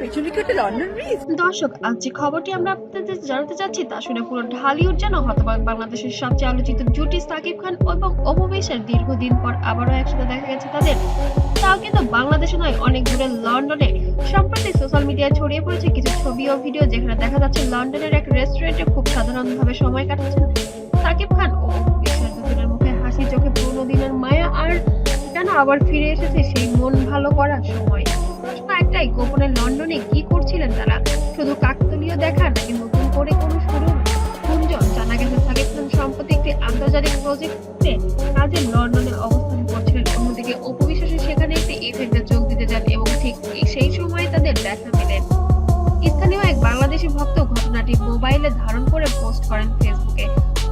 পেছনে কি London bridge দর্শক, আজ যে খবরটি আমরা আপনাদের জানাতে চাচ্ছি, তা শুনে পুরো ঢালিউড যেন হতবাক বাংলাদেশের সবচেয়ে আলোচিত জুটি সাকিব খান এবং অপবেশের দীর্ঘদিন পর আবারও একসাথে দেখা গেছে তাদের। তাও কিন্তু বাংলাদেশে নয়, অনেক দূরে লন্ডনে। সম্প্রতি সোশ্যাল মিডিয়ায় ছড়িয়ে পড়েছে কিছু ছবি ও ভিডিও যেখানে দেখা যাচ্ছে লন্ডনের এক রেস্টুরেন্টে খুব সাধারণভাবে সময় কাটাচ্ছেন সাকিব খান ও অপবেশের দুজনের মুখে হাসি, চোখে পুরোনো দিনের মায়া, আর যেন আবার ফিরে এসেছে সেই মন ভালো একটাই গোপনে লন্ডনে কি করছিলেন তারা? শুধু কাকতালীয় দেখা নাকি নতুন করে কোনো শুরু? গুঞ্জন জানা গেছে সাকিব খান সম্প্রতি একটি আন্তর্জাতিক প্রজেক্টে কাজে লন্ডনে অবস্থান করছিলেন। অন্যদিকে অপবিশ্বাসী সেখানে একটি ইভেন্টে যোগ দিতে যান এবং ঠিক সেই সময় তাদের দেখা মেলেন স্থানীয় এক বাংলাদেশি ভক্ত ঘটনাটি মোবাইলে ধারণ করে পোস্ট করেন ফেসবুকে।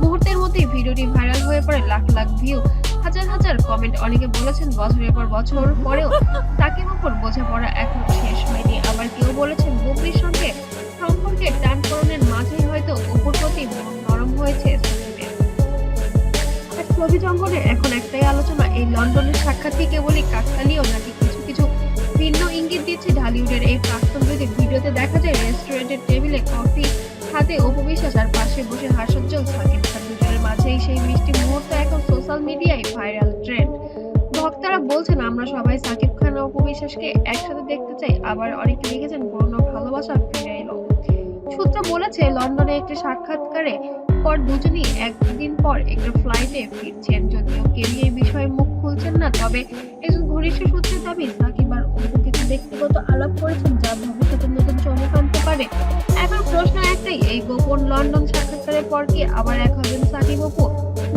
মুহূর্তের মধ্যেই ভিডিওটি ভাইরাল হয়ে পড়ে লাখ লাখ ভিউ। হাজার হাজার কমেন্ট অনেকে বলেছেন বছরের পর বছর পরেও ছবি জঙ্গলে এখন একটাই আলোচনা, এই লন্ডনের সাক্ষাৎ কি কেবলই কাকতালীয় নাকি কিছু কিছু ভিন্ন ইঙ্গিত দিচ্ছে ঢালিউডের এই প্রাক্তন যদি ভিডিওতে দেখা যায় রেস্টুরেন্টের টেবিলে কফি হাতে উপবিশ্বাস আর পাশে বসে হাস্যোজ্জ্বল খান। দুজনের মাঝেই সেই মিষ্টি মুহূর্ত এখন সোশ্যাল মিডিয়ায় ভাইরাল ট্রেন্ড। ভক্তরা বলছেন, আমরা সবাই সাকিব খান উপবিশ্বাসকে একসাথে দেখতে চাই। আবার অনেকে লিখেছেন, পুরনো ভালোবাসা ফিরে এলো। সূত্র বলেছে, লন্ডনে একটি সাক্ষাৎকারে পর দুজনই একদিন পর একটা ফ্লাইটে ফিরছেন। যদিও কেউ এই বিষয়ে মুখ খুলছেন না, তবে একজন ঘনিষ্ঠ সূত্রে দাবি সাকিব আর অপু কিছু ব্যক্তিগত আলাপ করেছেন যা ভবিষ্যতে নতুন চমক আনতে পারে। এখন প্রশ্ন একটাই, এই গোপন লন্ডন সাক্ষাৎকারের পর কি আবার এক হবেন সাকিব অপু?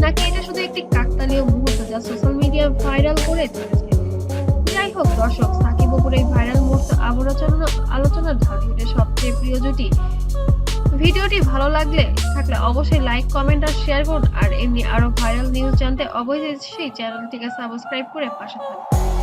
নাকি এটা শুধু একটি কাকতালীয় মুহূর্ত যা সোশ্যাল মিডিয়ায় ভাইরাল করে তুলেছে? যাই হোক, দর্শক, সাকিব অপুর এই ভাইরাল মুহূর্ত আলোচনা আলোচনার ঢালিউডের সবচেয়ে প্রিয় জুটি। ভিডিওটি ভালো লাগলে থাকলে অবশ্যই লাইক, কমেন্ট আর শেয়ার করুন। আর এমনি আরও ভাইরাল নিউজ জানতে অবশ্যই সেই চ্যানেলটিকে সাবস্ক্রাইব করে পাশে থাকুন।